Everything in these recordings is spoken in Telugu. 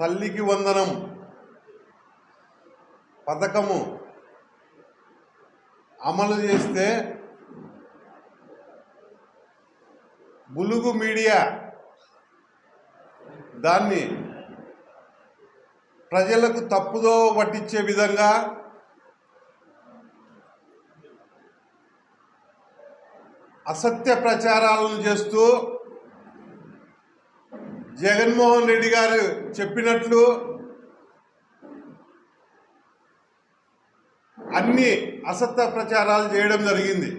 తల్లికి వందనం. పథకము. అమలు చేస్తే బులుగు మీడియా దాన్ని ప్రజలకు తప్పుదో పట్టించే విధంగా అసత్య ప్రచారాలను చేస్తూ జగన్మోహన్ రెడ్డి గారు చెప్పినట్లు అన్ని అసత్య ప్రచారాలు చేయడం జరిగింది.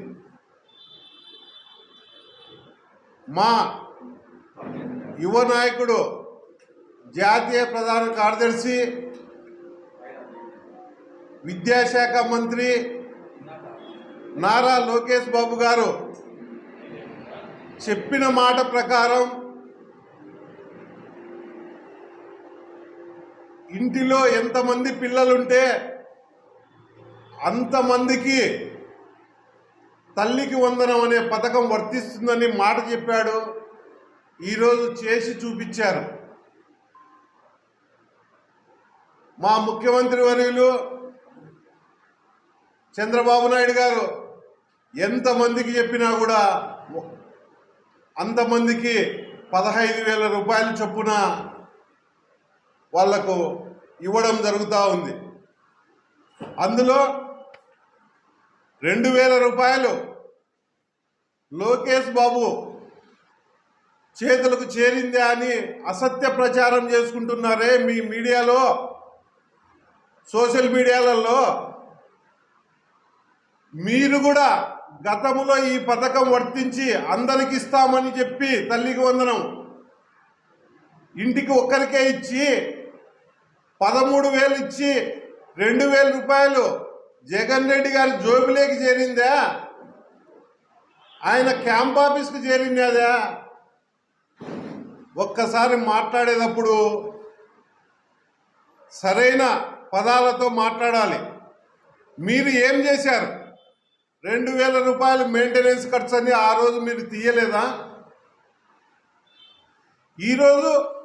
మా యువ నాయకుడు జాతీయ ప్రధాన కార్యదర్శి విద్యాశాఖ మంత్రి నారా లోకేష్ బాబు గారు చెప్పిన మాట ప్రకారం ఇంటిలో ఎంతమంది పిల్లలుంటే అంతమందికి తల్లికి వందనం అనే పథకం వర్తిస్తుందని మాట చెప్పాడు. ఈరోజు చేసి చూపించారు. మా ముఖ్యమంత్రి వర్యులు చంద్రబాబు నాయుడు గారు ఎంతమందికి చెప్పినా కూడా అంతమందికి పదహైదు వేల రూపాయల చొప్పున వాళ్ళకు ఇవ్వడం జరుగుతూ ఉంది. అందులో రెండు వేల రూపాయలు లోకేష్ బాబు చేతులకు చేరిందే అని అసత్య ప్రచారం చేసుకుంటున్నారే మీ మీడియాలో సోషల్ మీడియాలలో. మీరు కూడా గతంలో ఈ పథకం వర్తించి అందరికి ఇస్తామని చెప్పి తల్లికి వందనం. ఇంటికి ఒక్కరికే ఇచ్చి పదమూడు వేలు ఇచ్చి రెండు వేల రూపాయలు జగన్ రెడ్డి గారి జోబులేకి చేరిందా? ఆయన క్యాంప్ ఆఫీస్కి చేరిందా ఒక్కసారి మాట్లాడేటప్పుడు సరైన పదాలతో మాట్లాడాలి. మీరు ఏం చేశారు? రెండు వేల రూపాయలు మెయింటెనెన్స్ ఖర్చు అని ఆ రోజు మీరు తీయలేదా? ఈరోజు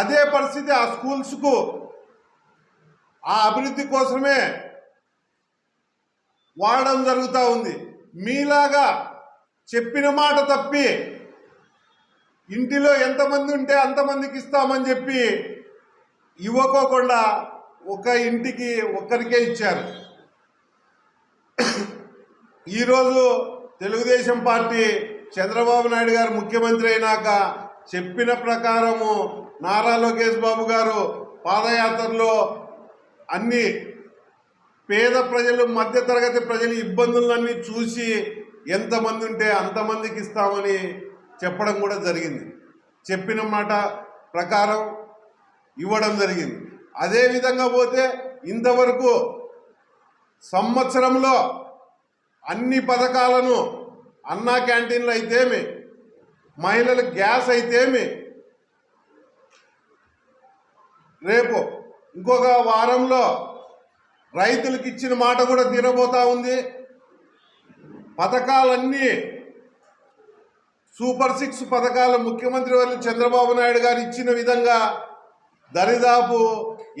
అదే పరిస్థితి ఆ స్కూల్స్కు ఆ అభివృద్ధి కోసమే వాడడం జరుగుతూ ఉంది. మీలాగా చెప్పిన మాట తప్పి ఇంటిలో ఎంతమంది ఉంటే అంతమందికి ఇస్తామని చెప్పి ఇవ్వకోకుండా ఒక ఇంటికి ఒక్కరికే ఇచ్చారు. ఈరోజు తెలుగుదేశం పార్టీ చంద్రబాబు నాయుడు గారు ముఖ్యమంత్రి అయినాక చెప్పిన ప్రకారము నారా లోకేష్ బాబు గారు పాదయాత్రలో అన్ని పేద ప్రజలు మధ్యతరగతి ప్రజలు ఇబ్బందులన్నీ చూసి ఎంతమంది ఉంటే అంతమందికి ఇస్తామని చెప్పడం కూడా జరిగింది. చెప్పిన మాట ప్రకారం ఇవ్వడం జరిగింది. అదేవిధంగా పోతే ఇంతవరకు సంవత్సరంలో అన్ని పథకాలను అన్నా క్యాంటీన్లు అయితేమి మహిళలకు గ్యాస్ అయితేమి? రేపు ఇంకొక వారంలో రైతులకు ఇచ్చిన మాట కూడా తీరబోతా ఉంది. పథకాలన్నీ సూపర్ సిక్స్ పథకాలు ముఖ్యమంత్రి వాళ్ళు చంద్రబాబు నాయుడు గారు ఇచ్చిన విధంగా దరిదాపు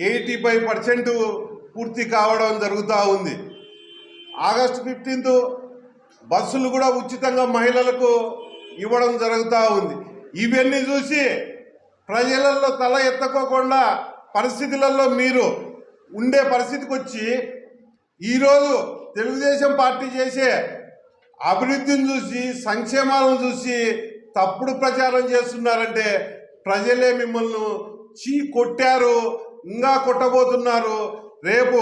ఎయిటీ ఫైవ్ పర్సెంట్ పూర్తి కావడం జరుగుతూ ఉంది. ఆగస్టు ఫిఫ్టీన్త్ బస్సులు కూడా ఉచితంగా మహిళలకు ఇవ్వడం జరుగుతూ ఉంది. ఇవన్నీ చూసి ప్రజలలో తల ఎత్తకోకుండా పరిస్థితులలో మీరు ఉండే పరిస్థితికి వచ్చి ఈరోజు తెలుగుదేశం పార్టీ చేసే అభివృద్ధిని చూసి సంక్షేమాలను చూసి తప్పుడు ప్రచారం చేస్తున్నారంటే ప్రజలే మిమ్మల్ని చీ కొట్టారు ఇంకా కొట్టబోతున్నారు. రేపు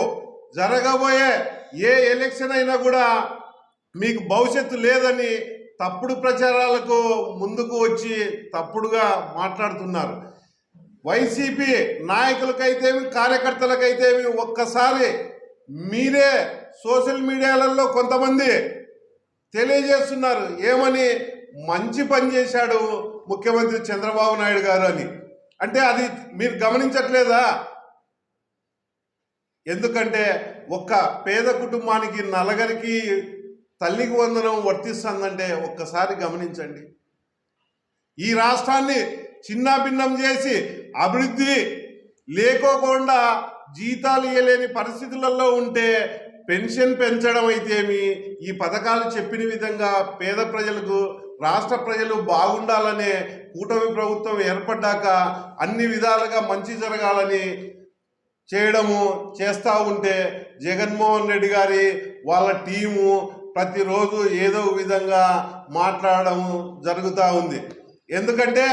జరగబోయే ఏ ఎలక్షన్ అయినా కూడా మీకు భవిష్యత్తు లేదని తప్పుడు ప్రచారాలకు ముందుకు వచ్చి తప్పుడుగా మాట్లాడుతున్నారు. వైసీపీ నాయకులకైతేమి కార్యకర్తలకైతేమి ఒక్కసారి మీరే సోషల్ మీడియాలలో కొంతమంది తెలియజేస్తున్నారు. ఏమని మంచి పని చేశాడు ముఖ్యమంత్రి చంద్రబాబు నాయుడు గారు అని. అంటే అది మీరు గమనించట్లేదా? ఎందుకంటే ఒక్క పేద కుటుంబానికి నలగరికి తల్లికి వందనం వర్తిస్తుందంటే ఒక్కసారి గమనించండి. ఈ రాష్ట్రాన్ని చిన్నాభిన్నం చేసి అభివృద్ధి లేకోకుండా జీతాలు ఇవ్వలేని పరిస్థితులలో ఉంటే పెన్షన్ పెంచడం అయితేమి? ఈ పథకాలు చెప్పిన విధంగా పేద ప్రజలకు రాష్ట్ర ప్రజలు బాగుండాలనే కూటమి ప్రభుత్వం ఏర్పడ్డాక అన్ని విధాలుగా మంచి జరగాలని చేయడము చేస్తూ ఉంటే జగన్మోహన్ రెడ్డి గారి వాళ్ళ టీము ప్రతిరోజు ఏదో విధంగా మాట్లాడడం జరుగుతూ ఉంది. ఎందుకంటే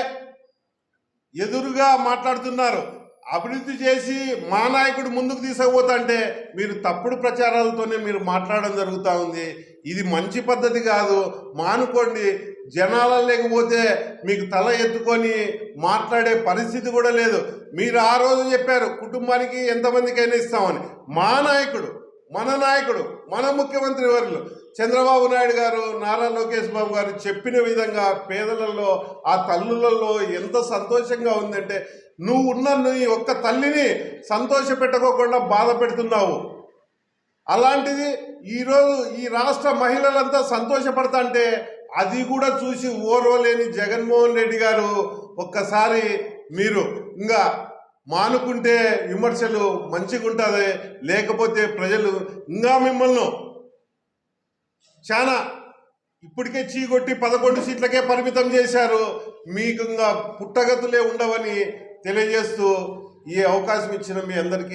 ఎదురుగా మాట్లాడుతున్నారు. అభివృద్ధి చేసి మా నాయకుడు ముందుకు తీసుకుపోతుంటే మీరు తప్పుడు ప్రచారాలతోనే మీరు మాట్లాడడం జరుగుతూ ఉంది. ఇది మంచి పద్ధతి కాదు. మానుకోండి. జనాల లేకపోతే మీకు తల ఎత్తుకొని మాట్లాడే పరిస్థితి కూడా లేదు. మీరు ఆ రోజు చెప్పారు కుటుంబానికి ఎంతమందికైనా ఇస్తామని. మా నాయకుడు మన నాయకుడు మన ముఖ్యమంత్రి వర్యులు చంద్రబాబు నాయుడు గారు నారా లోకేష్ బాబు గారు చెప్పిన విధంగా పేదలలో ఆ తల్లులలో ఎంత సంతోషంగా ఉందంటే నువ్వు ఉన్న నీ ఒక్క తల్లిని సంతోష పెట్టకోకుండా బాధ పెడుతున్నావు. అలాంటిది ఈరోజు ఈ రాష్ట్ర మహిళలంతా సంతోషపడతాంటే అది కూడా చూసి ఓర్వలేని జగన్మోహన్ రెడ్డి గారు ఒక్కసారి మీరు ఇంకా మానుకుంటే విమర్శలు మంచిగా ఉంటుంది లేకపోతే ప్రజలు ఇంకా మిమ్మల్ని చాలా ఇప్పటికే చీకొట్టి పదకొండు సీట్లకే పరిమితం చేశారు. మీకు ఇంకా పుట్టగతులే ఉండవని తెలియజేస్తూ ఈ అవకాశం ఇచ్చిన మీ అందరికీ